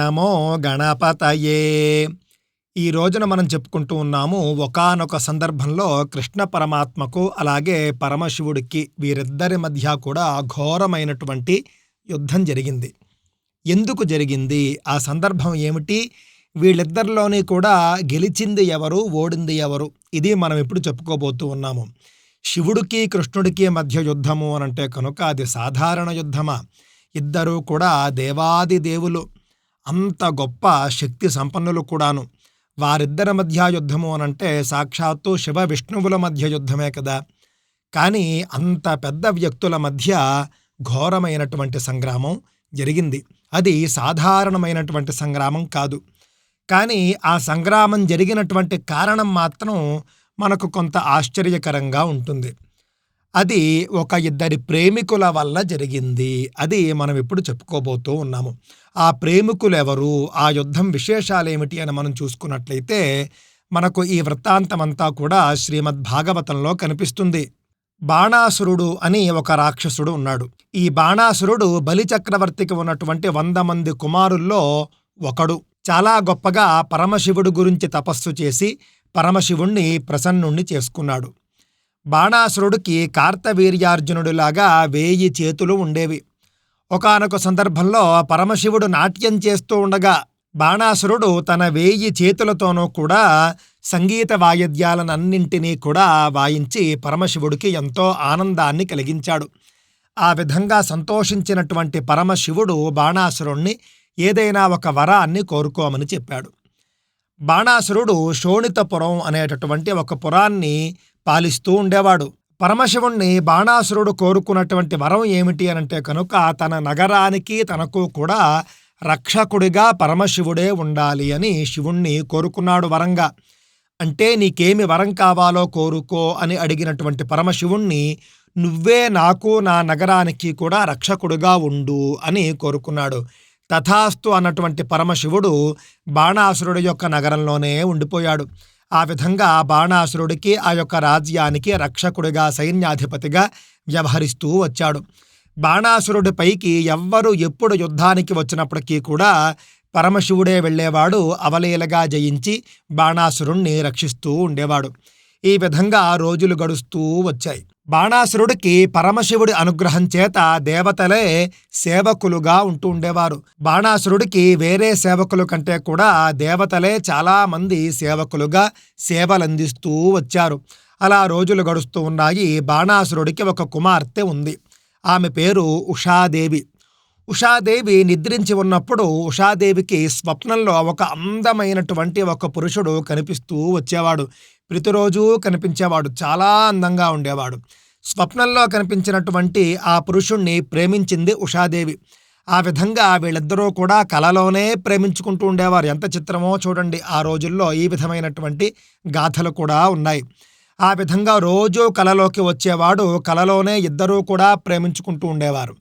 నమో గణపతయే. ఈ రోజున మనం చెప్పుకుంటూ ఉన్నాము ఒకానొక సందర్భంలో కృష్ణ పరమాత్మకు అలాగే పరమశివుడికి వీరిద్దరి మధ్య కూడా ఘోరమైనటువంటి యుద్ధం జరిగింది. ఎందుకు జరిగింది? ఆ సందర్భం ఏమిటి? వీళ్ళిద్దరిలోని కూడా గెలిచింది ఎవరు? ఓడింది ఎవరు? ఇది మనం ఇప్పుడు చెప్పుకోబోతూ ఉన్నాము. శివుడికి కృష్ణుడికి మధ్య యుద్ధము అనంటే కనుక అది సాధారణ యుద్ధమా? ఇద్దరూ కూడా దేవాది దేవులు. అంత గొప్ప శక్తి సంపన్నులు కూడాను. వారిద్దరి మధ్య యుద్ధము అనంటే సాక్షాత్తు శివ విష్ణువుల మధ్య యుద్ధమే కదా. కానీ అంత పెద్ద వ్యక్తుల మధ్య ఘోరమైనటువంటి సంగ్రామం జరిగింది. అది సాధారణమైనటువంటి సంగ్రామం కాదు. కానీ ఆ సంగ్రామం జరిగినటువంటి కారణం మాత్రం మనకు కొంత ఆశ్చర్యకరంగా ఉంటుంది. అది ఒక ఇద్దరి ప్రేమికుల వల్ల జరిగింది. అది మనం ఇప్పుడు చెప్పుకోబోతూ ఉన్నాము. ఆ ప్రేమికులు ఎవరు ఆ యుద్ధం విశేషాలు ఏమిటి అని మనం చూసుకున్నట్లయితే మనకు ఈ వృత్తాంతం అంతా కూడా శ్రీమద్ భాగవతంలో కనిపిస్తుంది. బాణాసురుడు అని ఒక రాక్షసుడు ఉన్నాడు. ఈ బాణాసురుడు బలిచక్రవర్తికి ఉన్నటువంటి వంద మంది కుమారుల్లో ఒకడు. చాలా గొప్పగా పరమశివుడు గురించి తపస్సు చేసి పరమశివుణ్ణి ప్రసన్నుణ్ణి చేసుకున్నాడు. బాణాసురుడికి కార్తవీర్యార్జునుడిలాగా వేయి చేతులు ఉండేవి. ఒకానొక సందర్భంలో పరమశివుడు నాట్యం చేస్తూ ఉండగా బాణాసురుడు తన వేయి చేతులతోనూ కూడా సంగీత వాయిద్యాలనన్నింటినీ కూడా వాయించి పరమశివుడికి ఎంతో ఆనందాన్ని కలిగించాడు. ఆ విధంగా సంతోషించినటువంటి పరమశివుడు బాణాసురుణ్ణి ఏదైనా ఒక వరాన్ని కోరుకోమని చెప్పాడు. బాణాసురుడు శోణితపురం అనేటటువంటి ఒక పురాన్ని పాలిస్తూ ఉండేవాడు. పరమశివుణ్ణి బాణాసురుడు కోరుకున్నటువంటి వరం ఏమిటి అనంటే కనుక తన నగరానికి తనకు కూడా రక్షకుడిగా పరమశివుడే ఉండాలి అని శివుణ్ణి కోరుకున్నాడు వరంగా. అంటే నీకేమి వరం కావాలో కోరుకో అని అడిగినటువంటి పరమశివుణ్ణి నువ్వే నాకు నా నగరానికి కూడా రక్షకుడిగా ఉండు అని కోరుకున్నాడు. తథాస్తు అన్నటువంటి పరమశివుడు బాణాసురుడి యొక్క నగరంలోనే ఉండిపోయాడు. ఆ విధంగా బాణాసురుడికి ఆ యొక్క రాజ్యానికి రక్షకుడిగా సైన్యాధిపతిగా వ్యవహరిస్తూ వచ్చాడు. బాణాసురుడి పైకి ఎవ్వరు ఎప్పుడు యుద్ధానికి వచ్చినప్పటికీ కూడా పరమశివుడే వెళ్ళేవాడు అవలీలగా జయించి బాణాసురుణ్ణి రక్షిస్తూ ఉండేవాడు. ఈ విధంగా రోజులు గడుస్తూ వచ్చాయి. బాణాసురుడికి పరమశివుడి అనుగ్రహం చేత దేవతలే సేవకులుగా ఉంటూ ఉండేవారు. బాణాసురుడికి వేరే సేవకులు కంటే కూడా దేవతలే చాలామంది సేవకులుగా సేవలందిస్తూ వచ్చారు. అలా రోజులు గడుస్తూ ఉన్నాయి. బాణాసురుడికి ఒక కుమార్తె ఉంది. ఆమె పేరు ఉషాదేవి. ఉషాదేవి నిద్రించి ఉన్నప్పుడు ఉషాదేవికి స్వప్నంలో ఒక అందమైనటువంటి ఒక పురుషుడు కనిపిస్తూ వచ్చేవాడు. ప్రతిరోజు కనిపించేవాడు చాలా అందంగా ఉండేవాడు. స్వప్నంలో కనిపించినటువంటి ఆ పురుషుణ్ణి ప్రేమించింది ఉషాదేవి. ఆ విధంగా వీళ్ళిద్దరూ కూడా కలలోనే ప్రేమించుకుంటూ ఉండేవారు. ఎంత చిత్రమో చూడండి ఆ రోజుల్లో ఈ విధమైనటువంటి గాథలు కూడా ఉన్నాయి. ఆ విధంగా రోజు కలలోకి వచ్చేవాడు కలలోనే ఇద్దరూ కూడా ప్రేమించుకుంటూ ఉండేవారు.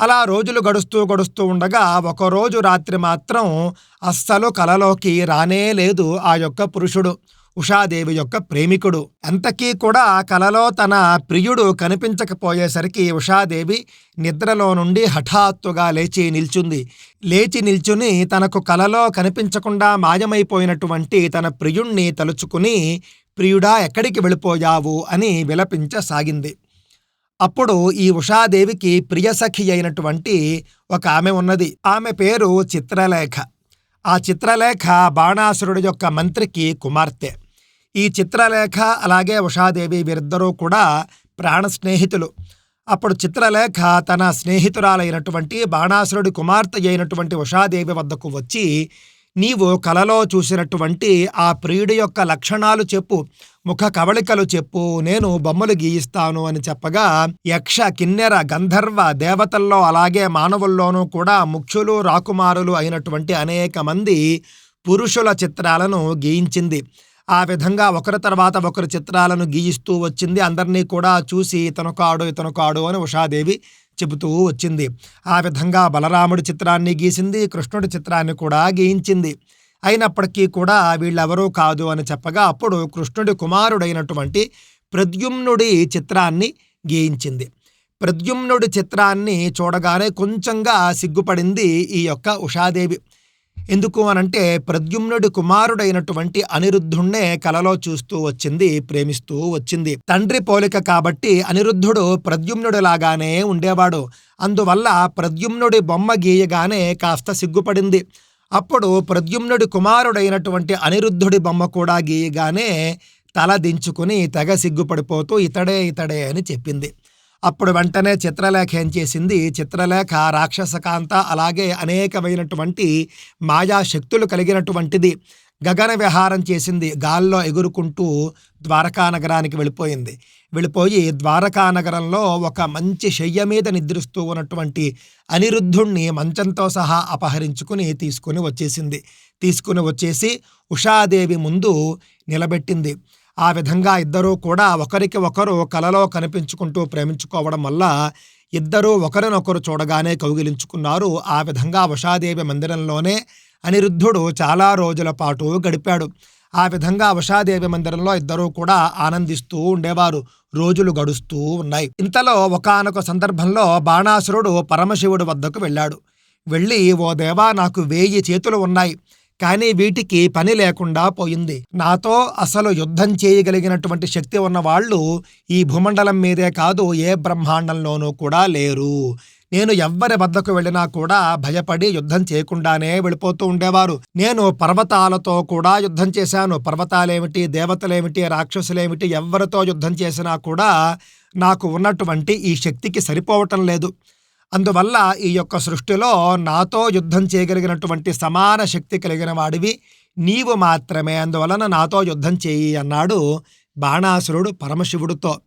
అలా రోజులు గడుస్తూ గడుస్తూ ఉండగా ఒకరోజు రాత్రి మాత్రం అస్సలు కలలోకి రానే లేదు ఆ యొక్క పురుషుడు. ఉషాదేవి యొక్క ప్రేమికుడు. అంతకీ కూడా కలలో తన ప్రియుడు కనిపించకపోయేసరికి ఉషాదేవి నిద్రలో నుండి హఠాత్తుగా లేచి నిల్చుంది. లేచి నిల్చుని తనకు కలలో కనిపించకుండా మాయమైపోయినటువంటి తన ప్రియుణ్ణి తలుచుకుని ప్రియుడా ఎక్కడికి వెళ్ళిపోయావు? అని విలపించసాగింది. అప్పుడు ఈ ఉషాదేవికి ప్రియసఖి అయినటువంటి ఒక ఆమె ఉన్నది. ఆమె పేరు చిత్రలేఖ. ఆ చిత్రలేఖ బాణాసురుడి యొక్క మంత్రికి కుమార్తె. ఈ చిత్రలేఖ అలాగే ఉషాదేవి వీరిద్దరూ కూడా ప్రాణ స్నేహితులు. అప్పుడు చిత్రలేఖ తన స్నేహితురాలైనటువంటి బాణాసురుడి కుమార్తె అయినటువంటి ఉషాదేవి వద్దకు వచ్చి నీవు కలలో చూసినటువంటి ఆ ప్రియుడి యొక్క లక్షణాలు చెప్పు. ముఖ కవళికలు చెప్పు నేను బొమ్మలు గీయిస్తాను అని చెప్పగా యక్ష కిన్నెర గంధర్వ దేవతల్లో అలాగే మానవుల్లోనూ కూడా ముఖ్యులు రాకుమారులు అయినటువంటి అనేక మంది పురుషుల చిత్రాలను గీయించింది. ఆ విధంగా ఒకరి తర్వాత ఒకరి చిత్రాలను గీయిస్తూ వచ్చింది. అందరినీ కూడా చూసి ఇతను కాడు ఇతను కాడు అని ఉషాదేవి చెబుతూ వచ్చింది. ఆ విధంగా బలరాముడి చిత్రాన్ని గీసింది కృష్ణుడి చిత్రాన్ని కూడా గీయించింది. అయినప్పటికీ కూడా వీళ్ళెవరూ కాదు అని చెప్పగా అప్పుడు కృష్ణుడి కుమారుడైనటువంటి ప్రద్యుమ్నుడి చిత్రాన్ని గీయించింది. ప్రద్యుమ్నుడి చిత్రాన్ని చూడగానే కొంచెంగా సిగ్గుపడింది ఈ యొక్క ఉషాదేవి. ఎందుకు అనంటే ప్రద్యుమ్నుడి కుమారుడైనటువంటి అనిరుద్ధుణ్ణే కలలో చూస్తూ వచ్చింది ప్రేమిస్తూ వచ్చింది. తండ్రి పోలిక కాబట్టి అనిరుద్ధుడు ప్రద్యుమ్నుడి లాగానే ఉండేవాడు. అందువల్ల ప్రద్యుమ్నుడి బొమ్మ గీయగానే కాస్త సిగ్గుపడింది. అప్పుడు ప్రద్యుమ్నుడి కుమారుడైనటువంటి అనిరుద్ధుడి బొమ్మ కూడా గీయగానే తల దించుకుని తెగ సిగ్గుపడిపోతూ ఇతడే ఇతడే అని చెప్పింది. అప్పుడు వెంటనే చిత్రలేఖ ఏం చేసింది? చిత్రలేఖ రాక్షసకాంత అలాగే అనేకమైనటువంటి మాయాశక్తులు కలిగినటువంటిది గగన విహారం చేసింది. గాల్లో ఎగురుకుంటూ ద్వారకా నగరానికి వెళ్ళిపోయింది. వెళ్ళిపోయి ద్వారకా నగరంలో ఒక మంచి శయ్య మీద నిద్రిస్తూ ఉన్నటువంటి అనిరుద్ధుణ్ణి మంచంతో సహా అపహరించుకుని తీసుకుని వచ్చేసింది. తీసుకుని వచ్చేసి ఉషాదేవి ముందు నిలబెట్టింది. ఆ విధంగా ఇద్దరూ కూడా ఒకరికి ఒకరు కలలో కనిపించుకుంటూ ప్రేమించుకోవడం వల్ల ఇద్దరూ ఒకరినొకరు చూడగానే కౌగిలించుకున్నారు. ఆ విధంగా ఉషాదేవి మందిరంలోనే అనిరుద్ధుడు చాలా రోజుల పాటు గడిపాడు. ఆ విధంగా ఉషాదేవి మందిరంలో ఇద్దరూ కూడా ఆనందిస్తూ ఉండేవారు. రోజులు గడుస్తూ ఉన్నాయి. ఇంతలో ఒకనొక సందర్భంలో బాణాసురుడు పరమశివుడు వద్దకు వెళ్ళాడు. వెళ్ళి ఓ దేవా నాకు వేయి చేతులు ఉన్నాయి. కానీ వీటికి పని లేకుండా పోయింది. నాతో అసలు యుద్ధం చేయగలిగినటువంటి శక్తి ఉన్న వాళ్ళు ఈ భూమండలం మీదే కాదు ఏ బ్రహ్మాండంలోనూ కూడా లేరు. నేను ఎవ్వరి వద్దకు వెళ్ళినా కూడా భయపడి యుద్ధం చేయకుండానే వెళ్ళిపోతూ ఉండేవారు. నేను పర్వతాలతో కూడా యుద్ధం చేశాను. పర్వతాలేమిటి దేవతలేమిటి రాక్షసులేమిటి ఎవరితో యుద్ధం చేసినా కూడా నాకు ఉన్నటువంటి ఈ శక్తికి సరిపోవటం లేదు. అందువల్ల ఈ యొక్క సృష్టిలో నాతో యుద్ధం చేయగలిగినటువంటి సమాన శక్తి కలిగిన వాడివి నీవు మాత్రమే. అందువలన నాతో యుద్ధం చేయి అన్నాడు బాణాసురుడు పరమశివుడితో.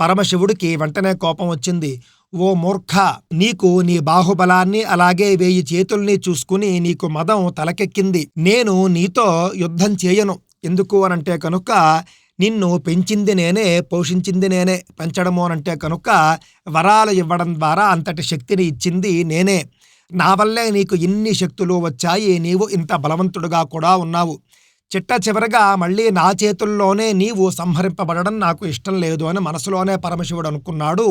పరమశివుడికి వెంటనే కోపం వచ్చింది. ఓ మూర్ఖ నీకు నీ బాహుబలాన్ని అలాగే వేయి చేతుల్ని చూసుకుని నీకు మదం తలకెక్కింది. నేను నీతో యుద్ధం చేయను. ఎందుకు అనంటే కనుక నిన్ను పెంచింది నేనే పోషించింది నేనే. పెంచడము అనంటే కనుక వరాలు ఇవ్వడం ద్వారా అంతటి శక్తిని ఇచ్చింది నేనే. నా వల్లే నీకు ఇన్ని శక్తులు వచ్చాయి. నీవు ఇంత బలవంతుడుగా కూడా ఉన్నావు. చిట్ట చివరగా మళ్ళీ నా చేతుల్లోనే నీవు సంహరింపబడడం నాకు ఇష్టం లేదు అని మనసులోనే పరమశివుడు అనుకున్నాడు.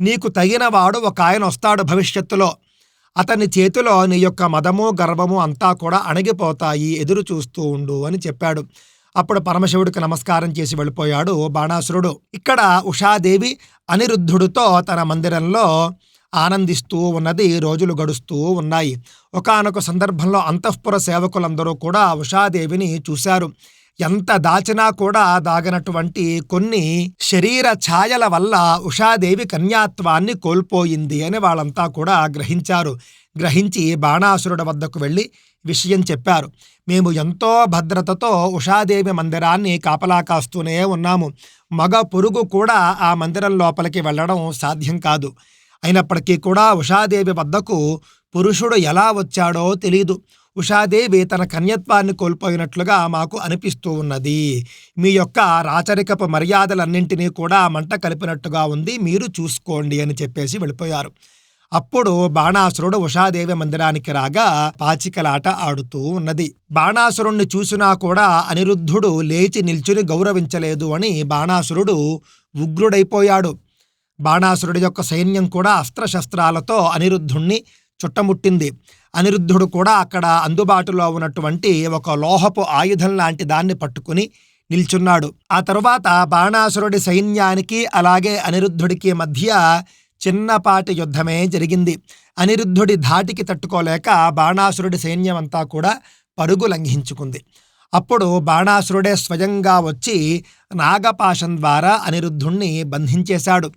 నీకు తగినవాడు ఒక ఆయన వస్తాడు భవిష్యత్తులో. అతని చేతిలో నీ యొక్క మదము గర్వము అంతా కూడా అణగిపోతాయి ఎదురు చూస్తూ ఉండు అని చెప్పాడు. అప్పుడు పరమశివుడికి నమస్కారం చేసి వెళ్ళిపోయాడు బాణాసురుడు. ఇక్కడ ఉషాదేవి అనిరుద్ధుడితో తన మందిరంలో ఆనందిస్తూ ఉన్నది రోజులు గడుస్తూ ఉన్నాయి. ఒకనొక సందర్భంలో అంతఃపుర సేవకులందరూ కూడా ఉషాదేవిని చూశారు. ఎంత దాచినా కూడా దాగనటువంటి కొన్ని శరీర ఛాయల వల్ల ఉషాదేవి కన్యాత్వాన్ని కోల్పోయింది అని వాళ్ళంతా కూడా గ్రహించారు. గ్రహించి బాణాసురుడి వద్దకు వెళ్ళి విషయం చెప్పారు. మేము ఎంతో భద్రతతో ఉషాదేవి మందిరాన్ని కాపలా కాస్తూనే ఉన్నాము. మగ పురుగు కూడా ఆ మందిరం లోపలికి వెళ్ళడం సాధ్యం కాదు. అయినప్పటికీ కూడా ఉషాదేవి వద్దకు పురుషుడు ఎలా వచ్చాడో తెలీదు. ఉషాదేవి తన కన్యత్వాన్ని కోల్పోయినట్లుగా మాకు అనిపిస్తూ ఉన్నది. మీ యొక్క రాచరికపు మర్యాదలన్నింటినీ కూడా మంట కలిపినట్టుగా ఉంది. మీరు చూసుకోండి అని చెప్పేసి వెళ్ళిపోయారు. అప్పుడు బాణాసురుడు ఉషాదేవి మందిరానికి రాగా పాచికలాట ఆడుతూ ఉన్నది. బాణాసురుణ్ణి చూసినా కూడా అనిరుద్ధుడు లేచి నిల్చుని గౌరవించలేదు అని బాణాసురుడు ఉగ్రుడైపోయాడు. బాణాసురుడి యొక్క సైన్యం కూడా అస్త్రశస్త్రాలతో అనిరుద్ధుణ్ణి చుట్టముట్టింది. అనిరుద్ధుడు కూడా అక్కడ అందుబాటులో ఉన్నటువంటి ఒక లోహపు ఆయుధం లాంటి దాన్ని పట్టుకుని నిల్చున్నాడు. ఆ తరువాత బాణాసురుడి సైన్యానికి అలాగే అనిరుద్ధుడికి మధ్య చిన్నపాటి యుద్ధమే జరిగింది. అనిరుద్ధుడి ధాటికి తట్టుకోలేక బాణాసురుడి సైన్యమంతా కూడా పరుగు లంఘించుకుంది. అప్పుడు బాణాసురుడే స్వయంగా వచ్చి నాగపాశం ద్వారా అనిరుద్ధుణ్ణి బంధించేశాడు.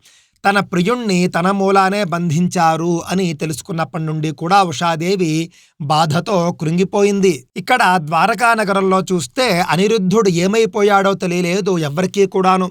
తన ప్రియుణ్ణి తన మూలానే బంధించారు అని తెలుసుకున్నప్పటి నుండి కూడా ఉషాదేవి బాధతో కృంగిపోయింది. ఇక్కడ ద్వారకా నగరంలో చూస్తే అనిరుద్ధుడు ఏమైపోయాడో తెలియలేదు ఎవరికీ కూడాను.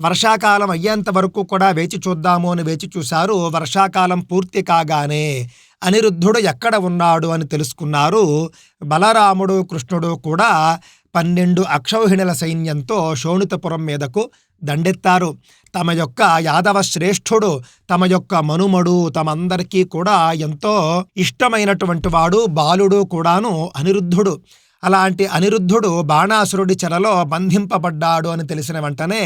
వర్షాకాలం అయ్యేంత వరకు కూడా వేచి చూద్దాము అని వేచి చూశారు. వర్షాకాలం పూర్తి కాగానే అనిరుద్ధుడు ఎక్కడ ఉన్నాడు అని తెలుసుకున్నారు. బలరాముడు కృష్ణుడు కూడా పన్నెండు అక్షౌహిణుల సైన్యంతో శోణితపురం మీదకు దండెత్తారు. తమ యొక్క యాదవ శ్రేష్ఠుడు తమ యొక్క మనుమడు తమందరికీ కూడా ఎంతో ఇష్టమైనటువంటి వాడు బాలుడు కూడాను అనిరుద్ధుడు. అలాంటి అనిరుద్ధుడు బాణాసురుడి చెరలో బంధింపబడ్డాడు అని తెలిసిన వెంటనే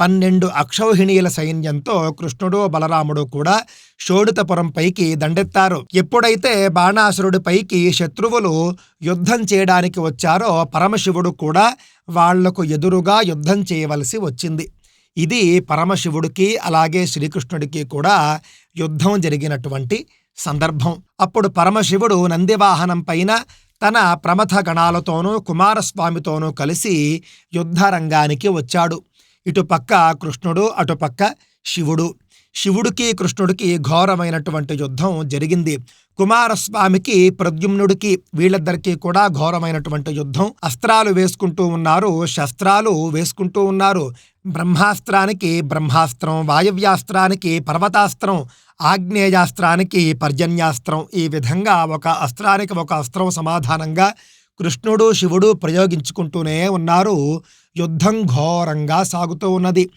పన్నెండు అక్షౌహిణీయుల సైన్యంతో కృష్ణుడు బలరాముడు కూడా షోడితపురం పైకి దండెత్తారు. ఎప్పుడైతే బాణాసురుడి పైకి శత్రువులు యుద్ధం చేయడానికి వచ్చారో పరమశివుడు కూడా వాళ్ళకు ఎదురుగా యుద్ధం చేయవలసి వచ్చింది. ఇది పరమశివుడికి అలాగే శ్రీకృష్ణుడికి కూడా యుద్ధం జరిగినటువంటి సందర్భం. అప్పుడు పరమశివుడు నందివాహనం పైన తన ప్రమథ గణాలతోనూ కుమారస్వామితోనూ కలిసి యుద్ధరంగానికి వచ్చాడు. ఇటుపక్క కృష్ణుడు అటుపక్క శివుడు. శివుడికి కృష్ణుడికి ఘోరమైనటువంటి యుద్ధం జరిగింది. కుమారస్వామికి ప్రద్యుమ్నుడికి వీళ్ళిద్దరికీ కూడా ఘోరమైనటువంటి యుద్ధం. అస్త్రాలు వేసుకుంటూ ఉన్నారు శస్త్రాలు వేసుకుంటూ ఉన్నారు. బ్రహ్మాస్త్రానికి బ్రహ్మాస్త్రం వాయవ్యాస్త్రానికి పర్వతాస్త్రం ఆగ్నేయాస్త్రానికి పర్జన్యాస్త్రం. ఈ విధంగా ఒక అస్త్రానికి ఒక అస్త్రం సమాధానంగా కృష్ణుడు శివుడు ప్రయోగించుకుంటూనే ఉన్నారు. యుద్ధం ఘోరంగా సాగుతూ ఉన్నది.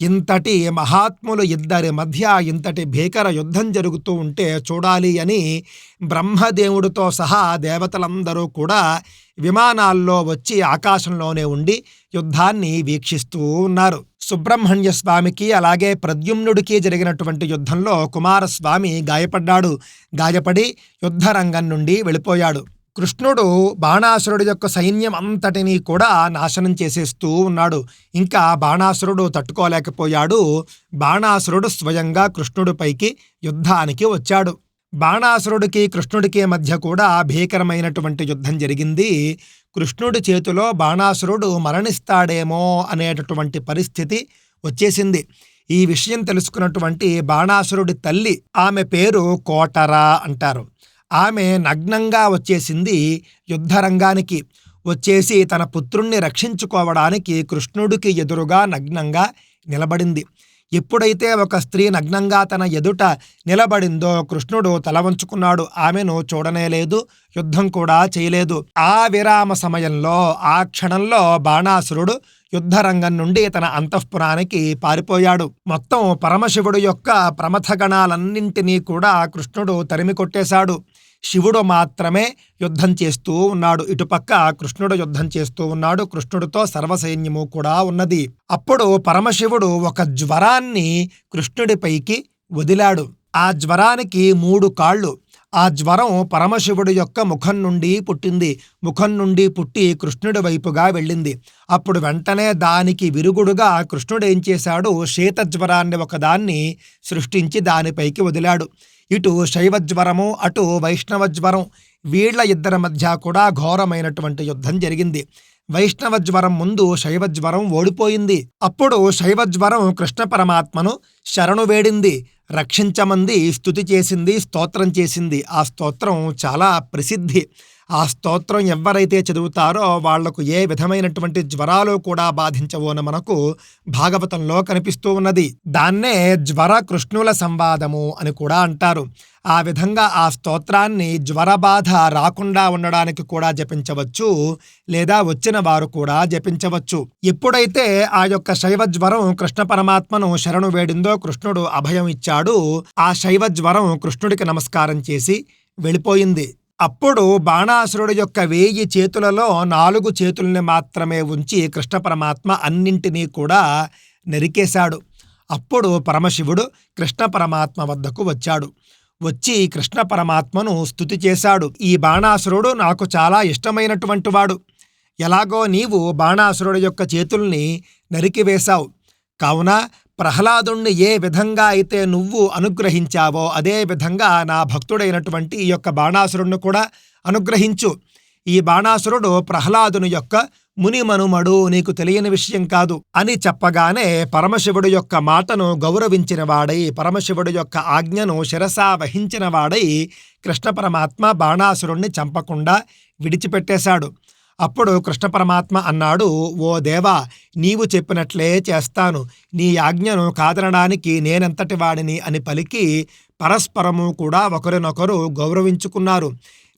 ఇంతటి మహాత్ములు ఇద్దరి మధ్య ఇంతటి భీకర యుద్ధం జరుగుతూ ఉంటే చూడాలి అని బ్రహ్మదేవుడితో సహా దేవతలందరూ కూడా విమానాల్లో వచ్చి ఆకాశంలోనే ఉండి యుద్ధాన్ని వీక్షిస్తూ ఉన్నారు. సుబ్రహ్మణ్య స్వామికి అలాగే ప్రద్యుమ్నుడికి జరిగినటువంటి యుద్ధంలో కుమారస్వామి గాయపడ్డాడు. గాయపడి యుద్ధరంగం నుండి వెళ్ళిపోయాడు. కృష్ణుడు బాణాసురుడు యొక్క సైన్యం అంతటినీ కూడా నాశనం చేసేస్తూ ఉన్నాడు. ఇంకా బాణాసురుడు తట్టుకోలేకపోయాడు. బాణాసురుడు స్వయంగా కృష్ణుడిపైకి యుద్ధానికి వచ్చాడు. బాణాసురుడికి కృష్ణుడికి మధ్య కూడా భీకరమైనటువంటి యుద్ధం జరిగింది. కృష్ణుడి చేతిలో బాణాసురుడు మరణిస్తాడేమో అనేటటువంటి పరిస్థితి వచ్చేసింది. ఈ విషయం తెలుసుకున్నటువంటి బాణాసురుడి తల్లి ఆమె పేరు కోటరా అంటారు. ఆమె నగ్నంగా వచ్చేసింది యుద్ధరంగానికి. వచ్చేసి తన పుత్రుణ్ణి రక్షించుకోవడానికి కృష్ణుడికి ఎదురుగా నగ్నంగా నిలబడింది. ఎప్పుడైతే ఒక స్త్రీ నగ్నంగా తన ఎదుట నిలబడిందో కృష్ణుడు తల వంచుకున్నాడు. ఆమెను చూడనే లేదు యుద్ధం కూడా చేయలేదు. ఆ విరామ సమయంలో ఆ క్షణంలో బాణాసురుడు యుద్ధరంగం నుండి తన అంతఃపురానికి పారిపోయాడు. మొత్తం పరమశివుడు యొక్క ప్రమథగణాలన్నింటినీ కూడా కృష్ణుడు తరిమి కొట్టేశాడు శివుడు మాత్రమే యుద్ధం చేస్తూ ఉన్నాడు. ఇటుపక్క కృష్ణుడు యుద్ధం చేస్తూ ఉన్నాడు. కృష్ణుడితో సర్వసైన్యము కూడా ఉన్నది. అప్పుడు పరమశివుడు ఒక జ్వరాన్ని కృష్ణుడిపైకి వదిలాడు. ఆ జ్వరానికి మూడు కాళ్ళు. ఆ జ్వరం పరమశివుడి యొక్క ముఖం నుండి పుట్టింది. ముఖం నుండి పుట్టి కృష్ణుడి వైపుగా వెళ్ళింది. అప్పుడు వెంటనే దానికి విరుగుడుగా కృష్ణుడు ఏం చేశాడు? శీతజ్వరాన్ని ఒకదాన్ని సృష్టించి దానిపైకి వదిలాడు. ఇటు శైవజ్వరము అటు వైష్ణవ జ్వరం వీళ్ళ ఇద్దరి మధ్య కూడా ఘోరమైనటువంటి యుద్ధం జరిగింది. వైష్ణవ జ్వరం ముందు శైవజ్వరం ఓడిపోయింది. అప్పుడు శైవజ్వరం కృష్ణ పరమాత్మను శరణు వేడింది. రక్షించమంది స్థుతి చేసింది స్తోత్రం చేసింది. ఆ స్తోత్రం చాలా ప్రసిద్ధి. ఆ స్తోత్రం ఎవరైతే చదువుతారో వాళ్ళకు ఏ విధమైనటువంటి జ్వరాలు కూడా బాధించవోన మనకు భాగవతంలో కనిపిస్తూ ఉన్నది. దాన్నే జ్వర కృష్ణుల సంవాదము అని కూడా అంటారు. ఆ విధంగా ఆ స్తోత్రాన్ని జ్వర బాధ రాకుండా ఉండడానికి కూడా జపించవచ్చు లేదా వచ్చిన వారు కూడా జపించవచ్చు. ఎప్పుడైతే ఆ యొక్క శైవ జ్వరం కృష్ణ పరమాత్మను శరణు వేడిందో కృష్ణుడు అభయం ఇచ్చాడు ఆ శైవ జ్వరం కృష్ణుడికి నమస్కారం చేసి వెళ్ళిపోయింది. అప్పుడు బాణాసురుడు యొక్క వేయి చేతులలో నాలుగు చేతుల్ని మాత్రమే ఉంచి కృష్ణ పరమాత్మ అన్నింటినీ కూడా నరికేశాడు. అప్పుడు పరమశివుడు కృష్ణ పరమాత్మ వద్దకు వచ్చాడు. వచ్చి కృష్ణ పరమాత్మను స్థుతి చేశాడు. ఈ బాణాసురుడు నాకు చాలా ఇష్టమైనటువంటి వాడు. ఎలాగో నీవు బాణాసురుడు యొక్క చేతుల్ని నరికివేశావు. కావున ప్రహ్లాదుణ్ణి ఏ విధంగా అయితే నువ్వు అనుగ్రహించావో అదే విధంగా నా భక్తుడైనటువంటి ఈ యొక్క బాణాసురుణ్ణి కూడా అనుగ్రహించు. ఈ బాణాసురుడు ప్రహ్లాదుని యొక్క మునిమనుమడు నీకు తెలియని విషయం కాదు అని చెప్పగానే పరమశివుడు యొక్క మాటను గౌరవించిన వాడై పరమశివుడు యొక్క ఆజ్ఞను శిరసా వహించిన వాడై కృష్ణ పరమాత్మ బాణాసురుణ్ణి చంపకుండా విడిచిపెట్టేశాడు. అప్పుడు కృష్ణ పరమాత్మ అన్నాడు ఓ దేవా నీవు చెప్పినట్లే చేస్తాను. నీ ఆజ్ఞను కాదనడానికి నేనెంతటి వాడిని? అని పలికి పరస్పరము కూడా ఒకరినొకరు గౌరవించుకున్నారు.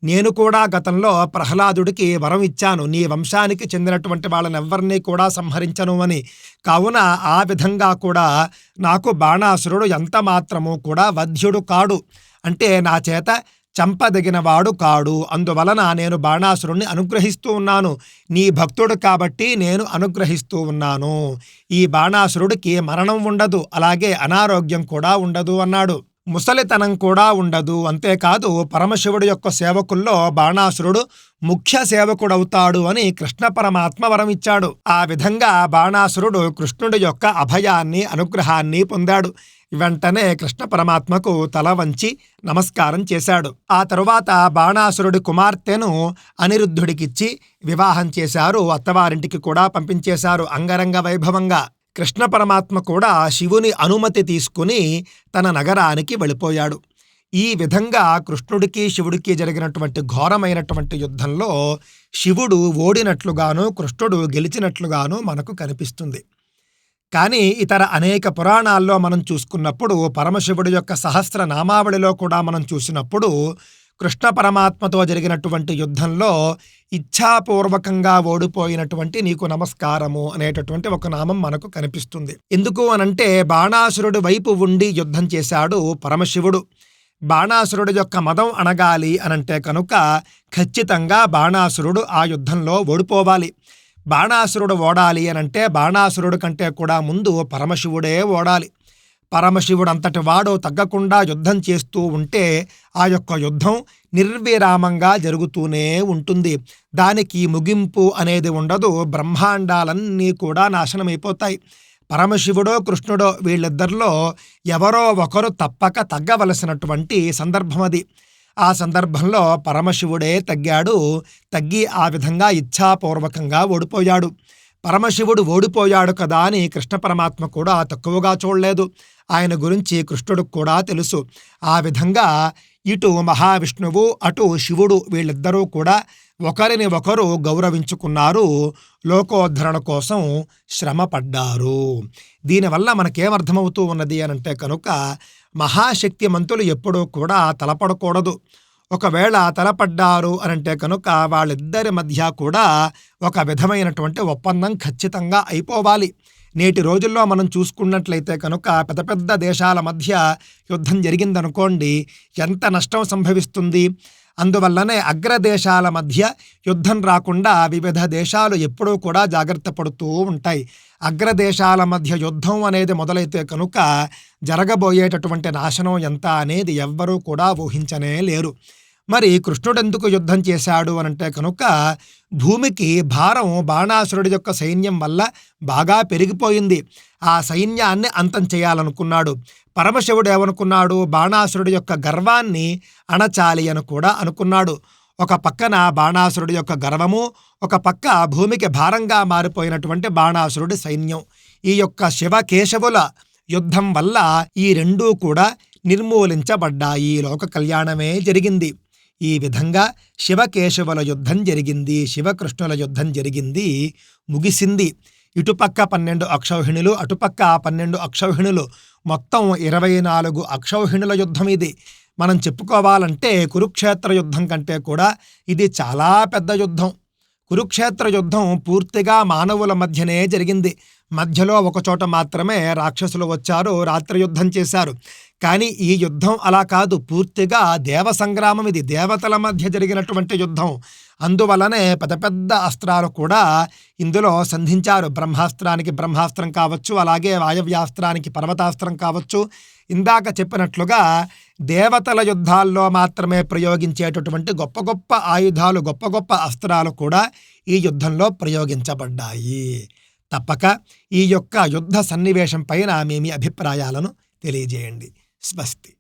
నేను కూడా గతంలో ప్రహ్లాదుడికి వరం ఇచ్చాను. నీ వంశానికి చెందినటువంటి వాళ్ళనెవ్వరినీ కూడా సంహరించను అని. కావున ఆ విధంగా కూడా నాకు బాణాసురుడు ఎంత మాత్రము కూడా వధ్యుడు కాడు. అంటే నా చేత చంపదగినవాడు కాడు. అందువలన నేను బాణాసురుణ్ణి అనుగ్రహిస్తూ ఉన్నాను. నీ భక్తుడు కాబట్టి నేను అనుగ్రహిస్తూ ఉన్నాను. ఈ బాణాసురుడికి మరణం ఉండదు. అలాగే అనారోగ్యం కూడా ఉండదు అన్నాడు. ముసలితనం కూడా ఉండదు. అంతేకాదు పరమశివుడు యొక్క సేవకుల్లో బాణాసురుడు ముఖ్య సేవకుడవుతాడు అని కృష్ణ పరమాత్మ వరం ఇచ్చాడు. ఆ విధంగా బాణాసురుడు కృష్ణుడి యొక్క అభయాన్ని అనుగ్రహాన్ని పొందాడు. వెంటనే కృష్ణ పరమాత్మకు తల వంచి నమస్కారం చేశాడు. ఆ తరువాత బాణాసురుడి కుమార్తెను అనిరుద్ధుడికిచ్చి వివాహం చేశారు. అత్తవారింటికి కూడా పంపించేశారు అంగరంగ వైభవంగా. కృష్ణ పరమాత్మ కూడా శివుని అనుమతి తీసుకుని తన నగరానికి వెళ్ళిపోయాడు. ఈ విధంగా కృష్ణుడికి శివుడికి జరిగినటువంటి ఘోరమైనటువంటి యుద్ధంలో శివుడు ఓడినట్లుగాను కృష్ణుడు గెలిచినట్లుగాను మనకు కనిపిస్తుంది. కానీ ఇతర అనేక పురాణాల్లో మనం చూసుకున్నప్పుడు పరమశివుడి యొక్క సహస్ర నామావళిలో కూడా మనం చూసినప్పుడు కృష్ణ పరమాత్మతో జరిగినటువంటి యుద్ధంలో ఇచ్ఛాపూర్వకంగా ఓడిపోయినటువంటి నీకు నమస్కారము అనేటటువంటి ఒక నామం మనకు కనిపిస్తుంది. ఎందుకు అనంటే బాణాసురుడి వైపు ఉండి యుద్ధం చేశాడు పరమశివుడు. బాణాసురుడు యొక్క మదం అణగాలి అనంటే కనుక ఖచ్చితంగా బాణాసురుడు ఆ యుద్ధంలో ఓడిపోవాలి. బాణాసురుడు ఓడాలి అని అంటే బాణాసురుడు కంటే కూడా ముందు పరమశివుడే ఓడాలి. పరమశివుడు అంతటి వాడు తగ్గకుండా యుద్ధం చేస్తూ ఉంటే ఆ యొక్క యుద్ధం నిర్విరామంగా జరుగుతూనే ఉంటుంది. దానికి ముగింపు అనేది ఉండదు. బ్రహ్మాండాలన్నీ కూడా నాశనమైపోతాయి. పరమశివుడో కృష్ణుడో వీళ్ళిద్దరిలో ఎవరో ఒకరు తప్పక తగ్గవలసినటువంటి సందర్భం అది. ఆ సందర్భంలో పరమశివుడే తగ్గాడు. తగ్గి ఆ విధంగా ఇచ్ఛాపూర్వకంగా ఓడిపోయాడు. పరమశివుడు ఓడిపోయాడు కదా అని కృష్ణ పరమాత్మ కూడా తక్కువగా చూడలేదు. ఆయన గురించి కృష్ణుడు కూడా తెలుసు. ఆ విధంగా ఇటు మహావిష్ణువు అటు శివుడు వీళ్ళిద్దరూ కూడా ఒకరిని ఒకరు గౌరవించుకున్నారు. లోకోద్ధరణ కోసం శ్రమ పడ్డారు దీనివల్ల మనకేమర్థమవుతూ ఉన్నది అని అంటే మహాశక్తి మంతులు ఎప్పుడూ కూడా తలపడకూడదు. ఒకవేళ తలపడ్డారు అనంటే కనుక వాళ్ళిద్దరి మధ్య కూడా ఒక విధమైనటువంటి ఒప్పందం ఖచ్చితంగా అయిపోవాలి. నేటి రోజుల్లో మనం చూసుకున్నట్లయితే కనుక పెద్ద పెద్ద దేశాల మధ్య యుద్ధం జరిగిందనుకోండి ఎంత నష్టం సంభవిస్తుంది? అందువల్లనే అగ్రదేశాల మధ్య యుద్ధం రాకుండా వివిధ దేశాలు ఎప్పుడూ కూడా జాగ్రత్త పడుతూ ఉంటాయి. అగ్రదేశాల మధ్య యుద్ధం అనేది మొదలైతే కనుక జరగబోయేటటువంటి నాశనం ఎంత అనేది ఎవ్వరూ కూడా ఊహించనే లేరు. మరి కృష్ణుడెందుకు యుద్ధం చేశాడు అనంటే కనుక భూమికి భారం బాణాసురుడి యొక్క సైన్యం వల్ల బాగా పెరిగిపోయింది. ఆ సైన్యాన్ని అంతం చేయాలనుకున్నాడు. పరమశివుడు ఏమనుకున్నాడు? బాణాసురుడి యొక్క గర్వాన్ని అణచాలి అని కూడా అనుకున్నాడు. ఒక పక్కన బాణాసురుడి యొక్క గర్వము ఒక పక్క భూమికి భారంగా మారిపోయినటువంటి బాణాసురుడి సైన్యం. ఈ యొక్క శివకేశవుల యుద్ధం వల్ల ఈ రెండూ కూడా నిర్మూలించబడ్డాయి. లోక కళ్యాణమే జరిగింది. ఈ విధంగా శివకేశవుల యుద్ధం జరిగింది శివకృష్ణుల యుద్ధం జరిగింది ముగిసింది. ఇటుపక్క పన్నెండు అక్షౌహిణులు అటుపక్క పన్నెండు అక్షౌహిణులు. మొత్తం ఇరవై నాలుగు అక్షౌహిణుల యుద్ధం ఇది. మనం చెప్పుకోవాలంటే కురుక్షేత్ర యుద్ధం కంటే కూడా ఇది చాలా పెద్ద యుద్ధం. కురుక్షేత్ర యుద్ధం పూర్తిగా మానవుల మధ్యనే జరిగింది. మధ్యలో ఒకచోట మాత్రమే రాక్షసులు వచ్చారు రాత్రి యుద్ధం చేశారు. కానీ ఈ యుద్ధం అలా కాదు. పూర్తిగా దేవ సంగ్రామం ఇది. దేవతల మధ్య జరిగినటువంటి యుద్ధం. అందువలనే పెద్ద పెద్ద అస్త్రాలు కూడా ఇందులో సంధించారు. బ్రహ్మాస్త్రానికి బ్రహ్మాస్త్రం కావచ్చు అలాగే వాయవ్యాస్త్రానికి పర్వతాస్త్రం కావచ్చు. ఇందాక చెప్పినట్లుగా దేవతల యుద్ధాల్లో మాత్రమే ప్రయోగించేటటువంటి గొప్ప గొప్ప ఆయుధాలు గొప్ప గొప్ప అస్త్రాలు కూడా ఈ యుద్ధంలో ప్రయోగించబడ్డాయి. తప్పక ఈ యొక్క యుద్ధ సన్నివేశం పైన మేమి అభిప్రాయాలను తెలియజేయండి. స్వస్తి.